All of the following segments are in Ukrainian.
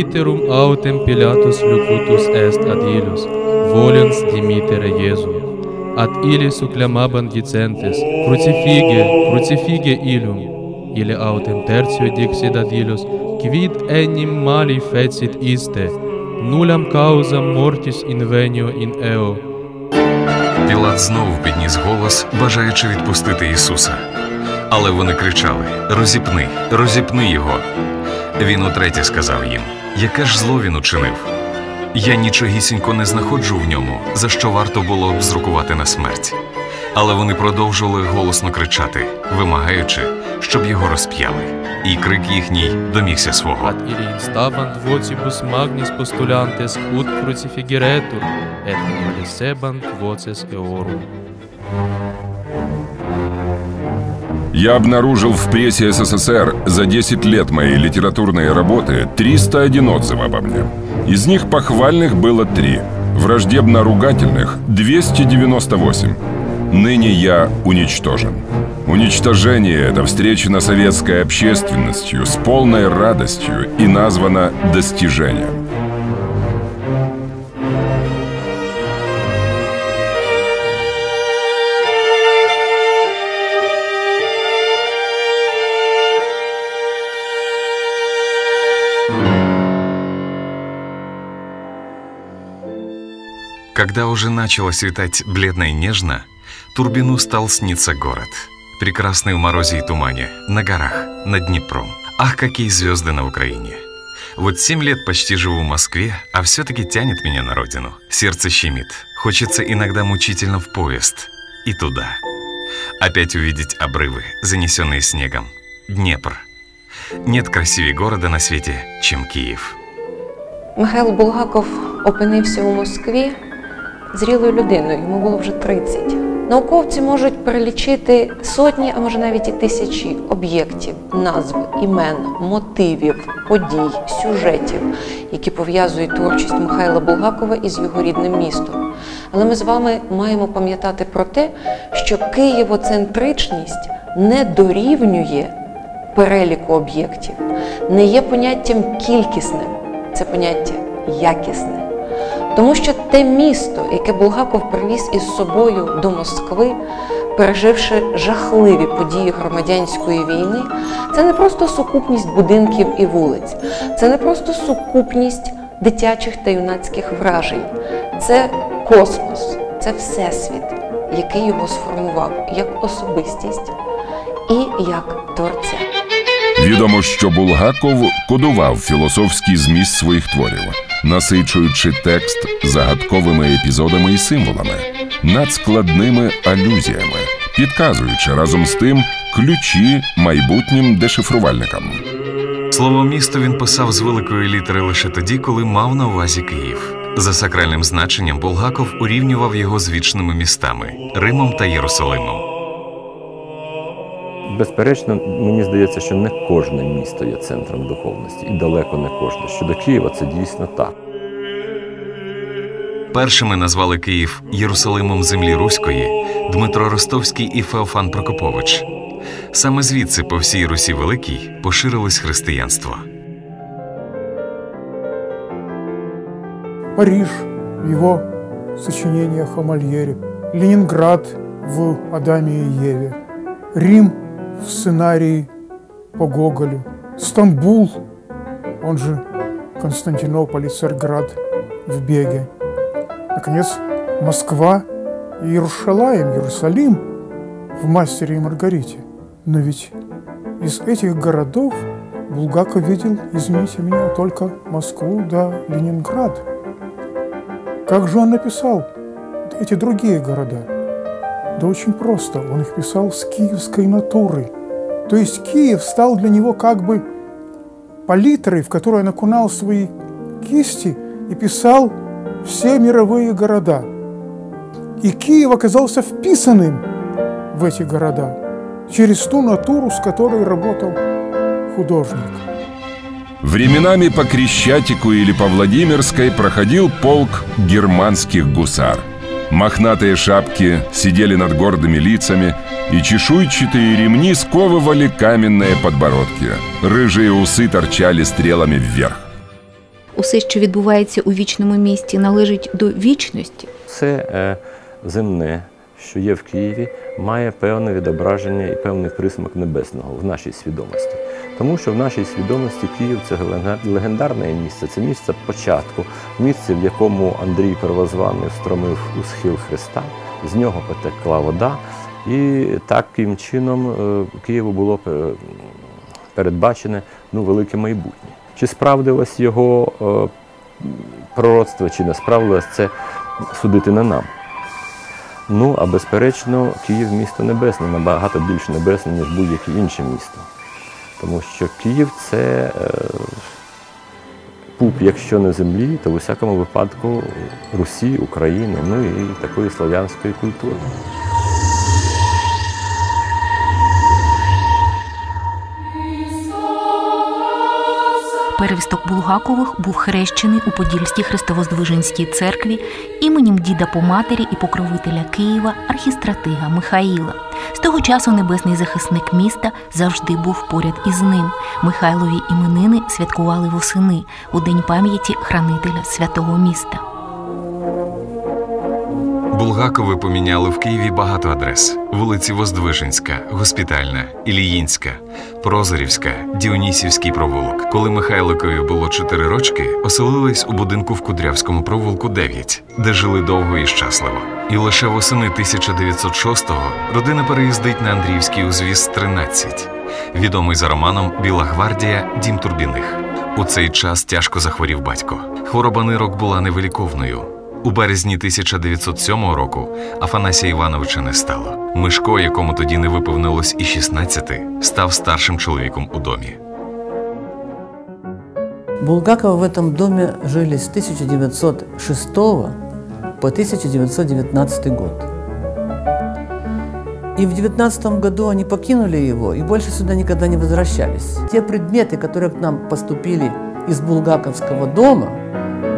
iterum autem Pilatus locutus est ad illos, volens dimitere Jesum. Ad illis uclamabant dicentes, crucifige, crucifige illum. Ille autem tertio dixit ad illos, quid enim mali fecit iste, nullam causam mortis invenio in eo. Пілат знову підніс голос, бажаючи відпустити Ісуса. Але вони кричали: Розіпни, розіпни його. Він утретє сказав їм: Яке ж зло він учинив? Я нічогісінько не знаходжу в ньому, за що варто було б зрукувати на смерть. Але вони продовжували голосно кричати, вимагаючи, щоб його розп'яли. І крик їхній домігся свого. Ad Я обнаружил в прессе СССР за 10 лет моей литературной работы 301 отзыв обо мне. Из них похвальных было 3, враждебно-ругательных 298. Ныне я уничтожен. Уничтожение это встречено советской общественностью с полной радостью и названо достижением. Когда уже начало светать бледно и нежно, Турбину стал сниться город. Прекрасный в морозе и тумане, на горах, над Днепром. Ах, какие звезды на Украине! Вот семь лет почти живу в Москве, а все-таки тянет меня на родину. Сердце щемит. Хочется иногда мучительно в поезд. И туда. Опять увидеть обрывы, занесенные снегом. Днепр. Нет красивее города на свете, чем Киев. Михайло Булгаков опинився у Москві зрілою людиною, йому було вже 30. Науковці можуть перелічити сотні, а може навіть і тисячі об'єктів, назв, імен, мотивів, подій, сюжетів, які пов'язують творчість Михайла Булгакова із його рідним містом. Але ми з вами маємо пам'ятати про те, що києвоцентричність не дорівнює переліку об'єктів, не є поняттям кількісним, це поняття якісне. Тому що те місто, яке Булгаков привіз із собою до Москви, переживши жахливі події громадянської війни, це не просто сукупність будинків і вулиць, це не просто сукупність дитячих та юнацьких вражень, це космос, це всесвіт, який його сформував як особистість і як творця. Відомо, що Булгаков кодував філософський зміст своїх творів, насичуючи текст загадковими епізодами і символами, надскладними алюзіями, підказуючи разом з тим ключі майбутнім дешифрувальникам. Слово місто він писав з великої літери лише тоді, коли мав на увазі Київ. За сакральним значенням Булгаков урівнював його з вічними містами Римом та Єрусалимом. Безперечно, мені здається, що не кожне місто є центром духовності, і далеко не кожне. Щодо Києва, це дійсно так. Першими назвали Київ Єрусалимом землі Руської Дмитро Ростовський і Феофан Прокопович. Саме звідси по всій Русі Великій поширилось християнство. Париж в его сочинениях о Мольере, Ленинград в Адаме и Еве, Рим в сценарии по Гоголю, Стамбул, он же Константинополь и Царьград в Беге, наконец, Москва и Иерушалаем, Иерусалим в «Мастере и Маргарите». Но ведь из этих городов Булгаков видел, извините меня, только Москву да Ленинград. Как же он написал эти другие города? Да очень просто. Он их писал с киевской натуры. То есть Киев стал для него как бы палитрой, в которую он окунал свои кисти и писал все мировые города. И Киев оказался вписанным в эти города через ту натуру, с которой работал художник. Временами по Крещатику или по Владимирской проходил полк германских гусар. Мохнатые шапки сидели над гордыми лицами, и чешуйчатые ремни сковывали каменные подбородки. Рыжие усы торчали стрелами вверх. усе, що відбувається у вічному місті, належить до вічності? Все е, земне, що є в Києві, має певне відображення і певний присмак небесного в нашій свідомості. Тому що в нашій свідомості Київ це легендарне місце, це місце початку, місце, в якому Андрій Первозваний встромив у схил Христа, з нього потекла вода. І таким чином е, Києву було е, передбачене ну, велике майбутнє. Чи справдилось його е, пророцтво, чи не справдилось це судити не нам. Ну, а безперечно, Київ місто небесне, набагато більш небесне, ніж будь-яке інше місто. Тому що Київ це е, пуп, якщо не землі, то в усякому випадку Русі, України, ну і такої слов'янської культури. Перевісток Булгакових був хрещений у Подільській Христовоздвиженській церкві іменем діда по матері і покровителя Києва архістратига Михаїла. З того часу небесний захисник міста завжди був поряд із ним. Михайлові іменини святкували восени у день пам'яті хранителя святого міста. Булгакови поміняли в Києві багато адрес: вулиці Воздвиженська, Госпітальна, Іліїнська, Прозорівська, Діонісівський провулок. Коли Михайликові було чотири рочки, оселились у будинку в Кудрявському провулку 9, де жили довго і щасливо. І лише восени 1906-го родина переїздить на Андріївський узвіз 13. Відомий за романом Біла гвардія Дім Турбіних. У цей час тяжко захворів батько. Хвороба нирок була невиліковною. У березні 1907 року Афанасія Івановича не стало. Мишко, якому тоді не виповнилось і 16, став старшим чоловіком у домі. Булгакова в этом доме жили с 1906 по 1919 год. И в 19 году они покинули его и больше сюда никогда не возвращались. Те предметы, которые к нам поступили из Булгаковского дома,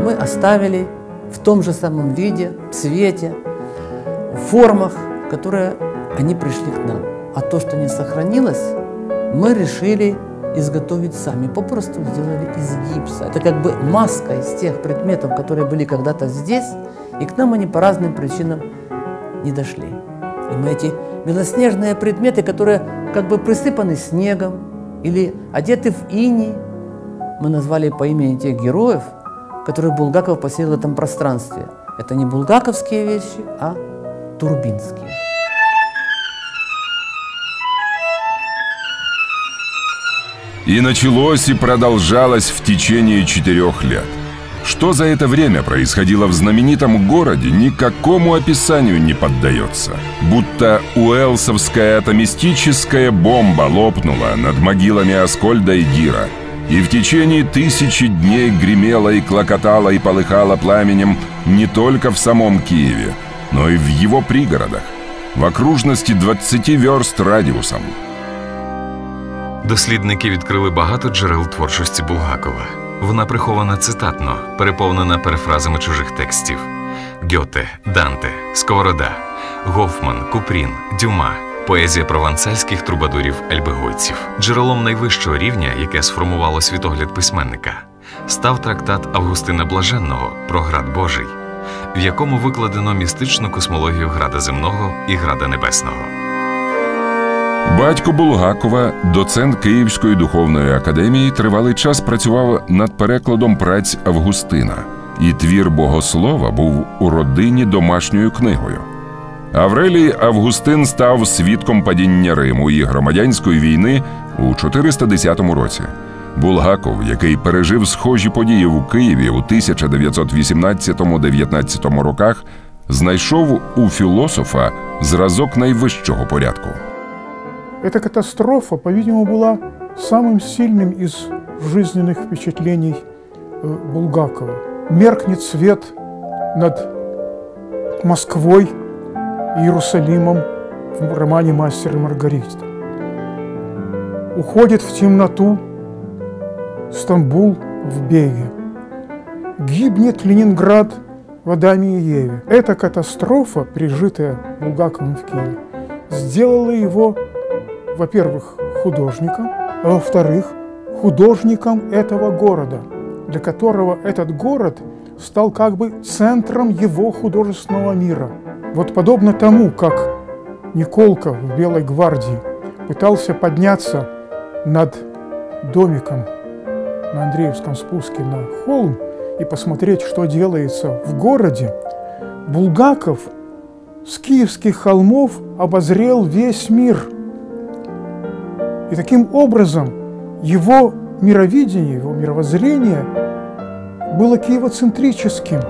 мы оставили в том же самом виде, цвете, формах, которые они пришли к нам. А то, что не сохранилось, мы решили изготовить сами. Попросту сделали из гипса. Это как бы маска из тех предметов, которые были когда-то здесь, и к нам они по разным причинам не дошли. И мы эти белоснежные предметы, которые как бы присыпаны снегом или одеты в иней, мы назвали по имени тех героев – которые Булгаков посеял в этом пространстве. Это не булгаковские вещи, а турбинские. И началось и продолжалось в течение четырех лет. Что за это время происходило в знаменитом городе, никакому описанию не поддается. Будто уэлсовская атомистическая бомба лопнула над могилами Аскольда и Дира – и в течение тысячи дней гремело и клокотало и полыхало пламенем не только в самом Киеве, но и в его пригородах, в окружності 20 верст радіусом. Дослідники відкрили багато джерел творчості Булгакова. Вона прихована цитатно, переповнена перефразами чужих текстів: Гьоте, Данте, Сковорода, Гофман, Купрін, Дюма поезія провансальських трубадурів ельбегойців. Джерелом найвищого рівня, яке сформувало світогляд письменника, став трактат Августина Блаженного про град Божий, в якому викладено містичну космологію града земного і града небесного. Батько Булгакова, доцент Київської духовної академії, тривалий час працював над перекладом праць Августина, і твір богослова був у родині домашньою книгою. Аврелій Августин став свідком падіння Риму і громадянської війни у 410 році. Булгаков, який пережив схожі події в Києві у 1918-19 роках, знайшов у філософа зразок найвищого порядку. Эта катастрофа, по-видимому, была самым сильным из жизненных впечатлений э, Булгакова. Меркнет свет над Москвой – Иерусалимом в романе «Мастер и Маргарита». Уходит в темноту Стамбул в беге. Гибнет Ленинград в Адаме и Еве. Эта катастрофа, пережитая Булгаковым в Киеве, сделала его, во-первых, художником, а во-вторых, художником этого города. для которого этот город стал как бы центром его художественного мира. Вот подобно тому, как Николка в Белой гвардии пытался подняться над домиком на Андреевском спуске на холм и посмотреть, что делается в городе, Булгаков с киевских холмов обозрел весь мир. И таким образом его мировидение, его мировоззрение было киевоцентрическим.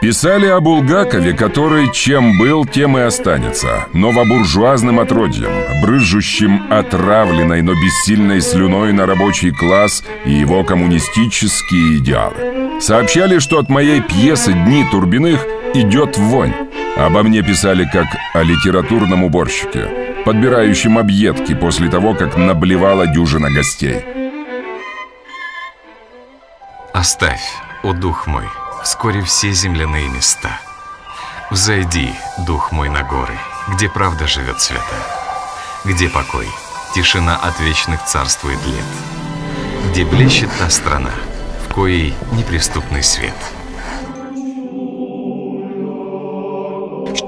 Писали о Булгакове, который чем был, тем и останется. Новобуржуазным отродьем, брызжущим отравленной, но бессильной слюной на рабочий класс и его коммунистические идеалы. Сообщали, что от моей пьесы «Дни Турбиных» идет вонь. Обо мне писали как о литературном уборщике, подбирающем объедки после того, как наблевала дюжина гостей. Оставь, о дух мой, вскоре все земляные места. Взойди, дух мой, на горы, где правда живет свята, где покой, тишина от вечных царствует лет, где блещет та страна, в коей неприступный свет.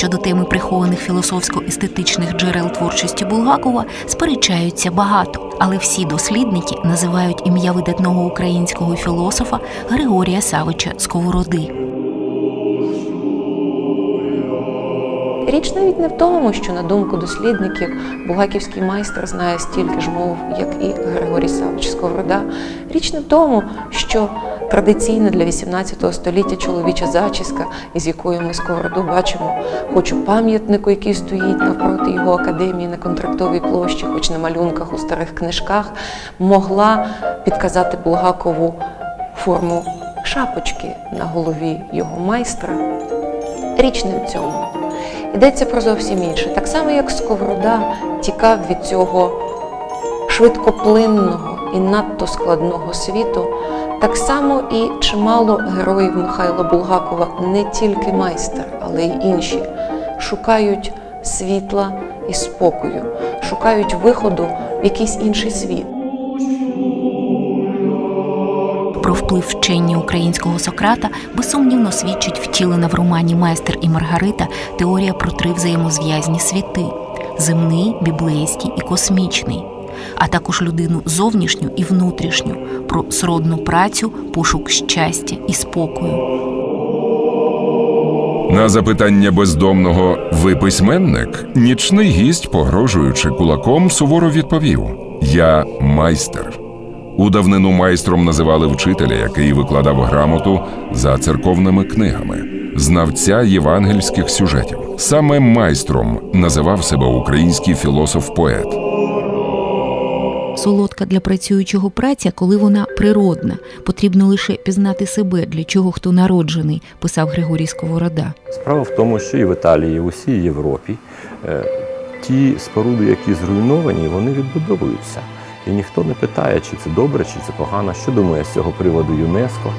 Щодо теми прихованих філософсько-естетичних джерел творчості Булгакова сперечаються багато, але всі дослідники називають ім'я видатного українського філософа Григорія Савича Сковороди. Річ навіть не в тому, що, на думку дослідників, булгаківський майстер знає стільки ж мов, як і Григорій Савич Сковорода. Річ не в тому, що традиційна для 18 століття чоловіча зачіска, із якою ми сковороду бачимо, хоч у пам'ятнику, який стоїть навпроти його академії на контрактовій площі, хоч на малюнках у старих книжках, могла підказати Булгакову форму шапочки на голові його майстра. Річ не в цьому. Йдеться про зовсім інше. Так само, як Сковорода тікав від цього швидкоплинного і надто складного світу, так само і чимало героїв Михайла Булгакова, не тільки майстер, але й інші, шукають світла і спокою, шукають виходу в якийсь інший світ. Про вплив вчення українського Сократа безсумнівно свідчить втілена в романі Майстер і Маргарита теорія про три взаємозв'язні світи земний, біблейський і космічний, а також людину зовнішню і внутрішню, про сродну працю, пошук щастя і спокою. На запитання бездомного Ви письменник? Нічний гість, погрожуючи кулаком, суворо відповів: Я майстер. У давнину майстром називали вчителя, який викладав грамоту за церковними книгами, знавця євангельських сюжетів. Саме майстром називав себе український філософ-поет. Солодка для працюючого праця, коли вона природна. Потрібно лише пізнати себе, для чого хто народжений, писав Григорій Сковорода. Справа в тому, що і в Італії, і в усій Європі е, ті споруди, які зруйновані, вони відбудовуються. І ніхто не питає, чи це добре, чи це погано, що думає з цього приводу ЮНЕСКО,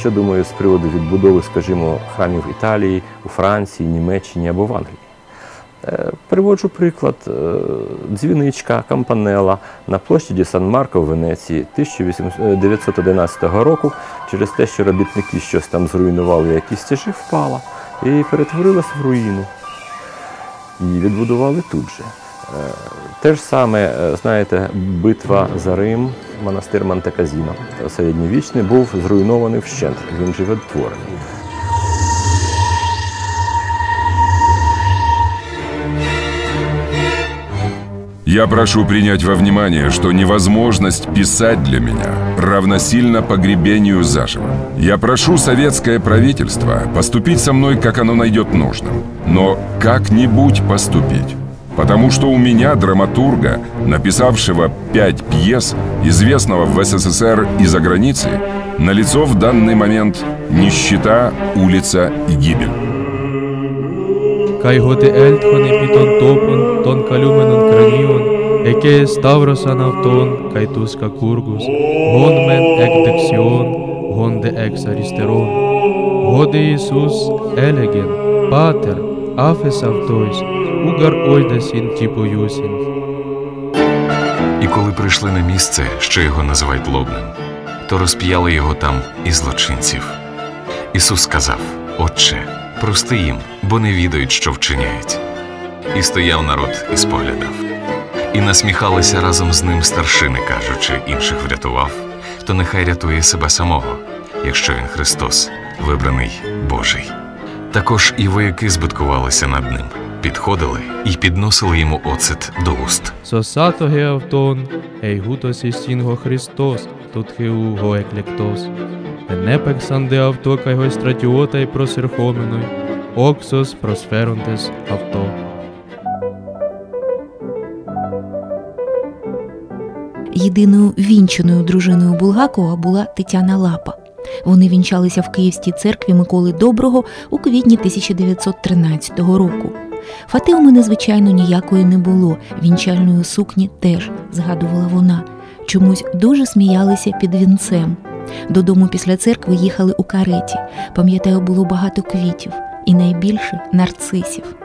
що думає з приводу відбудови, скажімо, храмів Італії, у Франції, Німеччині або в Англії. Е, Приводжу приклад е, дзвіничка Кампанела на площі Ді Сан Марко в Венеції 1911 року через те, що робітники щось там зруйнували, якісь стежі впала і перетворилась в руїну. Її відбудували тут же. Е, Те ж саме, е, знаєте, битва за Рим, монастир Монтеказіно, середньовічний, був зруйнований вщент, він же відтворений. Я прошу принять во внимание, что невозможность писать для меня равносильно погребению заживо. Я прошу советское правительство поступить со мной, как оно найдет нужным, но как-нибудь поступить. Потому что у меня, драматурга, написавшего пять пьес, известного в СССР и за границей, налицо в данный момент нищета, улица и гибель. Kai hote eltchon epiton topon, ton kalumenon kranion, kai tuska kurgus, hon men ek dexion, hon de ex aristeron. Hode Iisus elegen, pater, afes autois, ugar oides in tipo iusin. И коли прийшли на місце, що його називають лобним, то розп'яли його там і злочинців. Ісус сказав: Отче, прости їм, бо не відають, що вчиняють. І стояв народ і споглядав і насміхалися разом з ним старшини, кажучи, інших врятував, то нехай рятує себе самого, якщо він Христос, вибраний Божий. Також і вояки збиткувалися над ним, підходили і підносили йому оцет до уст. Сосато геавтон, і Сінго, Христос, тут хеуго еклектос. Е Непександе авто кайгой стратіота й просерхоменой, оксос Просферонтес, авто. Єдиною вінчаною дружиною Булгакова була Тетяна Лапа. Вони вінчалися в Київській церкві Миколи Доброго у квітні 1913 року. Фати у мене, звичайно, ніякої не було. Вінчальної сукні теж, згадувала вона. Чомусь дуже сміялися під вінцем. Додому після церкви їхали у кареті. Пам'ятаю, було багато квітів, і найбільше нарцисів.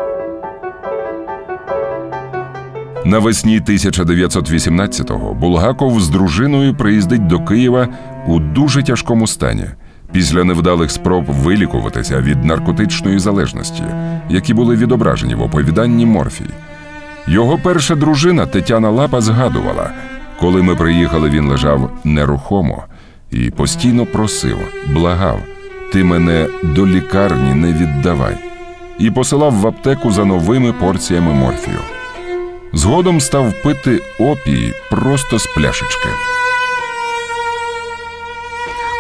Навесні 1918-го Булгаков з дружиною приїздить до Києва у дуже тяжкому стані після невдалих спроб вилікуватися від наркотичної залежності, які були відображені в оповіданні Морфій. Його перша дружина Тетяна Лапа згадувала, коли ми приїхали, він лежав нерухомо і постійно просив, благав: ти мене до лікарні не віддавай, і посилав в аптеку за новими порціями морфію. Згодом став пити опій просто з пляшечки.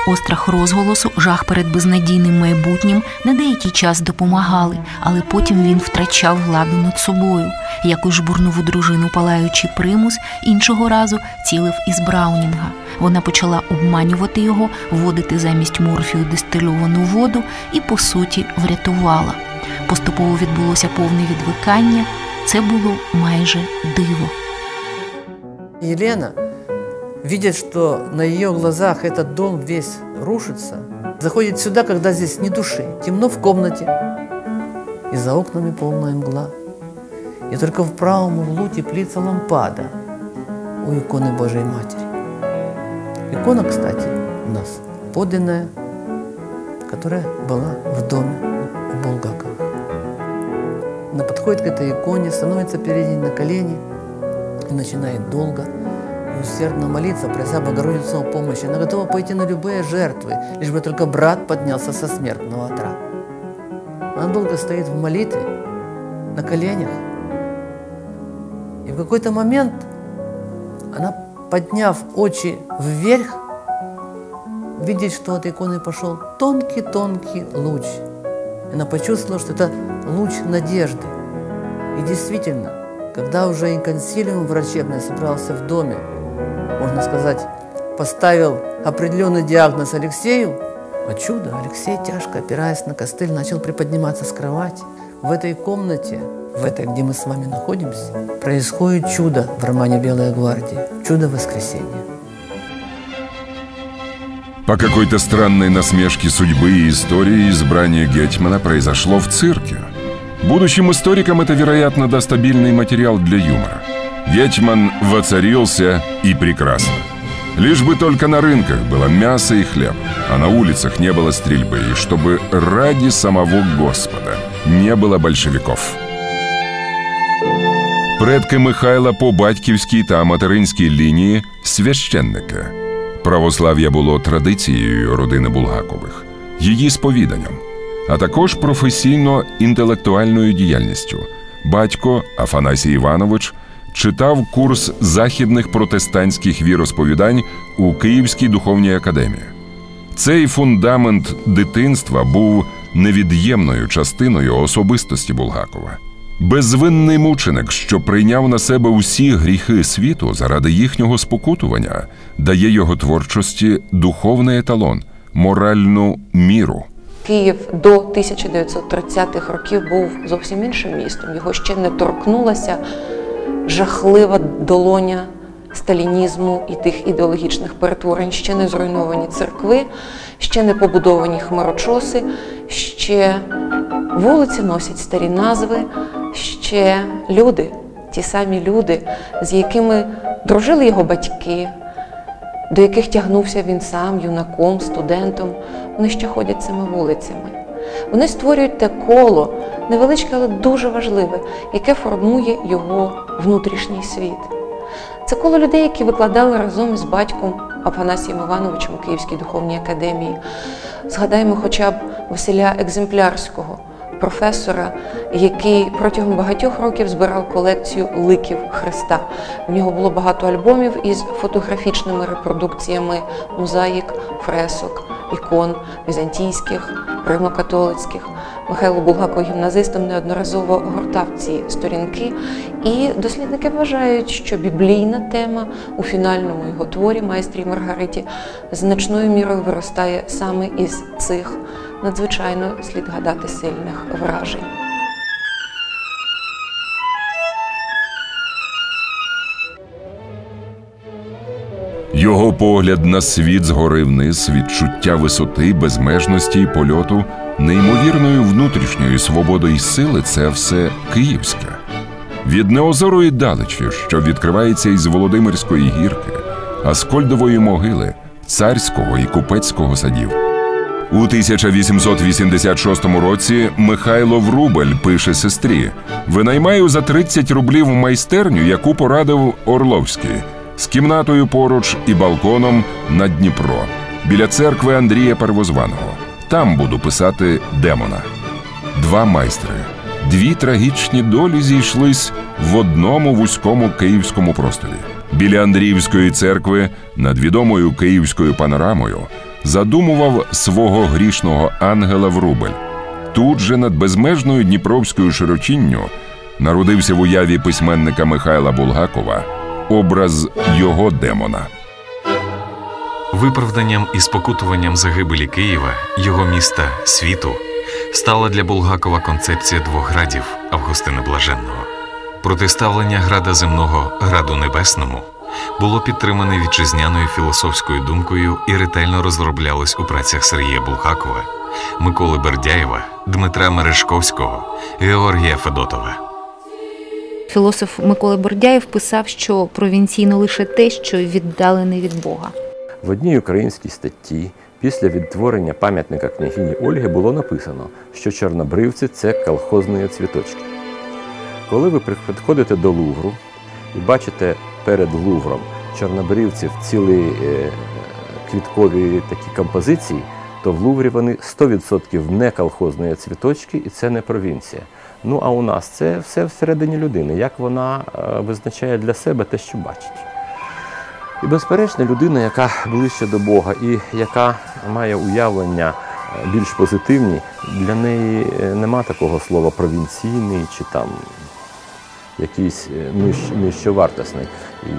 Острах розголосу, жах перед безнадійним майбутнім на деякий час допомагали, але потім він втрачав владу над собою. Якось жбурнув у дружину палаючий примус, іншого разу цілив із Браунінга. Вона почала обманювати його, вводити замість морфію дистильовану воду і, по суті, врятувала. Поступово відбулося повне відвикання. Це було майже диво. Елена видит, что на ее глазах этот дом весь рушится, заходит сюда, когда здесь ни души, темно в комнате, и за окнами полная мгла. И только в правом углу теплится лампада у иконы Божией Матери. Икона, кстати, у нас подлинная, которая была в доме у Булгаковых. Подходит к этой иконе, становится перед ней на колени и начинает долго и усердно молиться, прося Богородицу о помощи. Она готова пойти на любые жертвы, лишь бы только брат поднялся со смертного отра. Она долго стоит в молитве, на коленях. И в какой-то момент она, подняв очи вверх, видит, что от иконы пошел тонкий-тонкий луч. Она почувствовала, что это луч надежды. И действительно, когда уже и консилиум врачебный собрался в доме, можно сказать, поставил определенный диагноз Алексею, а чудо, Алексей, тяжко опираясь на костыль, начал приподниматься с кровати. В этой комнате, в этой, где мы с вами находимся, происходит чудо в романе «Белая гвардия», чудо воскресения. По какой-то странной насмешке судьбы и истории избрание Гетмана произошло в цирке. Будущим историкам это, вероятно, даст стабильный материал для юмора. Гетман воцарился и прекрасно. Лишь бы только на рынках было мясо и хлеб, а на улицах не было стрельбы, и чтобы ради самого Господа не было большевиков. Предки Михайла по батьківській та материнській лінії священники. Православ'я було традицією родини Булгакових, її сповіданням, а також професійно-інтелектуальною діяльністю. Батько Афанасій Іванович читав курс західних протестантських віросповідань у Київській духовній академії. Цей фундамент дитинства був невід'ємною частиною особистості Булгакова. Безвинний мученик, що прийняв на себе усі гріхи світу заради їхнього спокутування, дає його творчості духовний еталон, моральну міру. Київ до 1930-х років був зовсім іншим містом. Його ще не торкнулася жахлива долоня сталінізму і тих ідеологічних перетворень, ще не зруйновані церкви, ще не побудовані хмарочоси, ще вулиці носять старі назви, ще люди, ті самі люди, з якими дружили його батьки, до яких тягнувся він сам, юнаком, студентом, вони ще ходять цими вулицями. Вони створюють те коло, невеличке, але дуже важливе, яке формує його внутрішній світ. Це коло людей, які викладали разом із батьком Афанасієм Івановичем у Київській духовній академії. Згадаємо хоча б Василя Екземплярського, професора, який протягом багатьох років збирав колекцію ликів Христа. В нього було багато альбомів із фотографічними репродукціями мозаїк, фресок, ікон візантійських, римокатолицьких. Михайло Булгаков гімназистом неодноразово гортав ці сторінки, і дослідники вважають, що біблійна тема у фінальному його творі майстрі Маргариті значною мірою виростає саме із цих надзвичайно слід гадати сильних вражень. Його погляд на світ згори вниз, відчуття висоти, безмежності й польоту, неймовірної внутрішньої свободи й сили це все київське. Від неозорої далечі, що відкривається із Володимирської гірки, Аскольдової могили, царського і купецького садів. У 1886 році Михайло Врубель пише сестрі: Винаймаю за 30 рублів майстерню, яку порадив Орловський, з кімнатою поруч і балконом на Дніпро, біля церкви Андрія Первозваного. Там буду писати демона. Два майстри, дві трагічні долі зійшлись в одному вузькому київському просторі. Біля Андріївської церкви над відомою київською панорамою задумував свого грішного ангела Врубель. Тут же над безмежною Дніпровською широчинню народився в уяві письменника Михайла Булгакова образ його демона. Виправданням і спокутуванням загибелі Києва, його міста, світу, стала для Булгакова концепція двох градів Августина Блаженного. Протиставлення града земного граду небесному було підтримане вітчизняною філософською думкою і ретельно розроблялось у працях Сергія Булгакова, Миколи Бердяєва, Дмитра Мережковського, Георгія Федотова. Філософ Микола Бордяєв писав, що провінційно лише те, що віддалене від Бога. В одній українській статті після відтворення пам'ятника княгині Ольги було написано, що чорнобривці це колхозні цвіточки. Коли ви підходите до Лувру і бачите перед Лувром чорнобривців цілі е, квіткові такі композиції, то в Луврі вони 100% не колхозні цвіточки і це не провінція. Ну а у нас це все всередині людини, як вона е, визначає для себе те, що бачить. І, безперечно, людина, яка ближче до Бога і яка має уявлення е, більш позитивні, для неї нема такого слова провінційний чи там якийсь е, ниж, нижчовартісний. І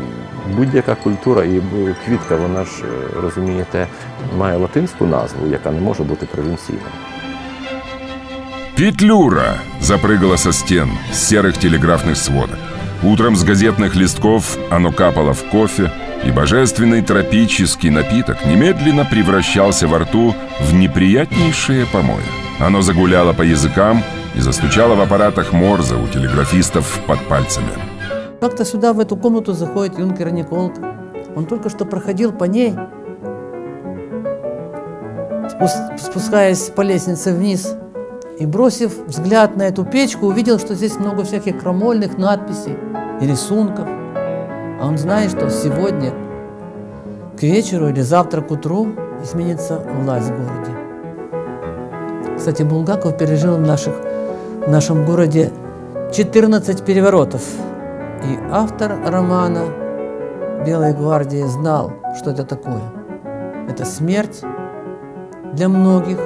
Будь-яка культура і квітка, вона ж, розумієте, має латинську назву, яка не може бути провінційною. Петлюра запрыгала со стен, с серых телеграфных сводок. Утром с газетных листков оно капало в кофе, и божественный тропический напиток немедленно превращался во рту в неприятнейшее помои. Оно загуляло по языкам и застучало в аппаратах Морзе у телеграфистов под пальцами. Как-то сюда, в эту комнату, заходит юнкер Николка. Он только что проходил по ней, спускаясь по лестнице вниз, и, бросив взгляд на эту печку, увидел, что здесь много всяких крамольных надписей и рисунков. А он знает, что сегодня к вечеру или завтра к утру изменится власть в городе. Кстати, Булгаков пережил в, наших, в нашем городе 14 переворотов. И автор романа «Белой гвардии» знал, что это такое. Это смерть для многих,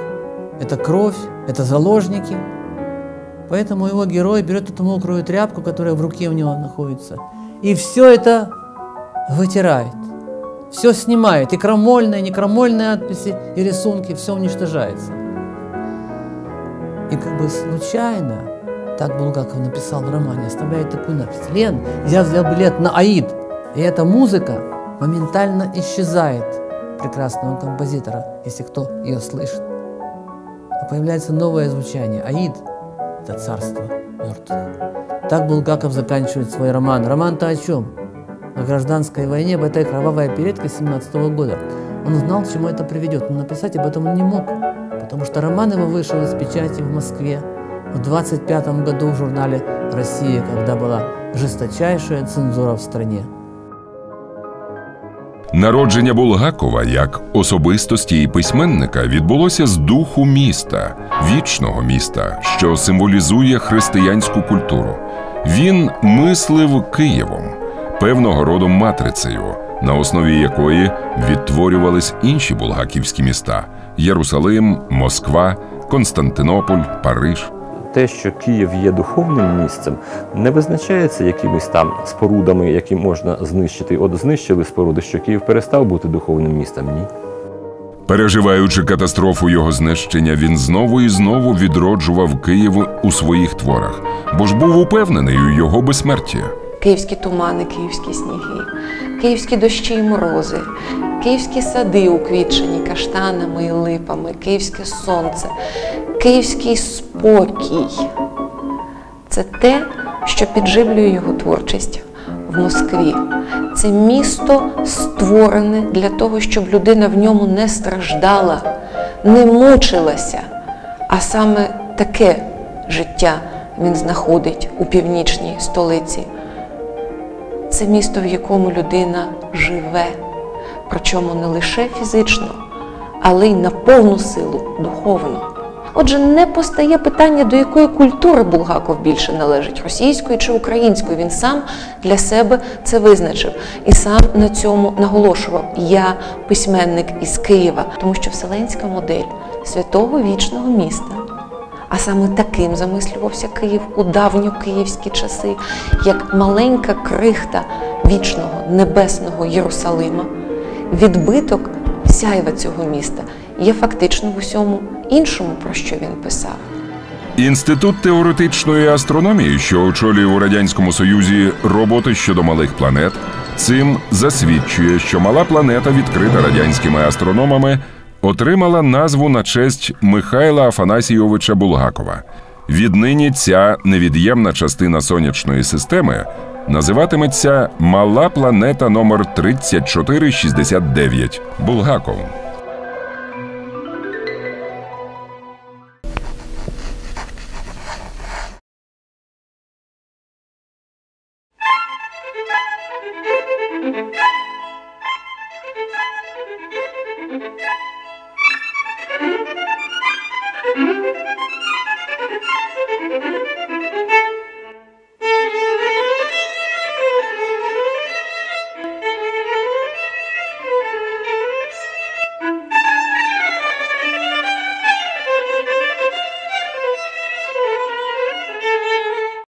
это кровь, это заложники. Поэтому его герой берет эту мокрую тряпку, которая в руке у него находится, и все это вытирает. Все снимает, и крамольные, и некрамольные надписи, и рисунки, все уничтожается. И как бы случайно, так Булгаков написал в романе, оставляет такую надпись. Лен, я взял билет на Аид. И эта музыка моментально исчезает прекрасного композитора, если кто ее слышит. А появляется новое звучание. Аид – это царство мертвых. Так Булгаков заканчивает свой роман. Роман-то о чем? о гражданской войне, об этой кровавой оперетке 17 года. Он знал, к чему это приведет, но написать об этом он не мог, потому что роман его вышел из печати в Москве в 25 году в журнале «Россия», когда была жесточайшая цензура в стране. Народження Булгакова як особистості і письменника відбулося з духу міста, вічного міста, що символізує християнську культуру. Він мислив Києвом, певного роду матрицею, на основі якої відтворювались інші булгаківські міста: Єрусалим, Москва, Константинополь, Париж. те, що Київ є духовним місцем, не визначається якимись там спорудами, які можна знищити. От знищили споруди, що Київ перестав бути духовним містом. Ні. Переживаючи катастрофу його знищення, він знову і знову відроджував Київ у своїх творах, бо ж був упевнений у його безсмерті. Київські тумани, київські сніги, київські дощі і морози, київські сади, уквітчені каштанами і липами, київське сонце, київський спокій. Це те, що підживлює його творчість в Москві. Це місто створене для того, щоб людина в ньому не страждала, не мучилася, а саме таке життя він знаходить у північній столиці. Це місто, в якому людина живе, причому не лише фізично, але й на повну силу духовно. Отже, не постає питання, до якої культури Булгаков більше належить російської чи української. Він сам для себе це визначив і сам на цьому наголошував: я письменник із Києва, тому що вселенська модель святого вічного міста. А саме таким замислювався Київ у давньокиївські часи, як маленька крихта вічного небесного Єрусалима, відбиток сяйва цього міста є фактично в усьому іншому, про що він писав. Інститут теоретичної астрономії, що очолює у радянському союзі роботи щодо малих планет, цим засвідчує, що мала планета, відкрита радянськими астрономами, отримала назву на честь Михайла Афанасійовича Булгакова. Віднині ця невід'ємна частина сонячної системи називатиметься Мала планета номер 3469 Булгаков.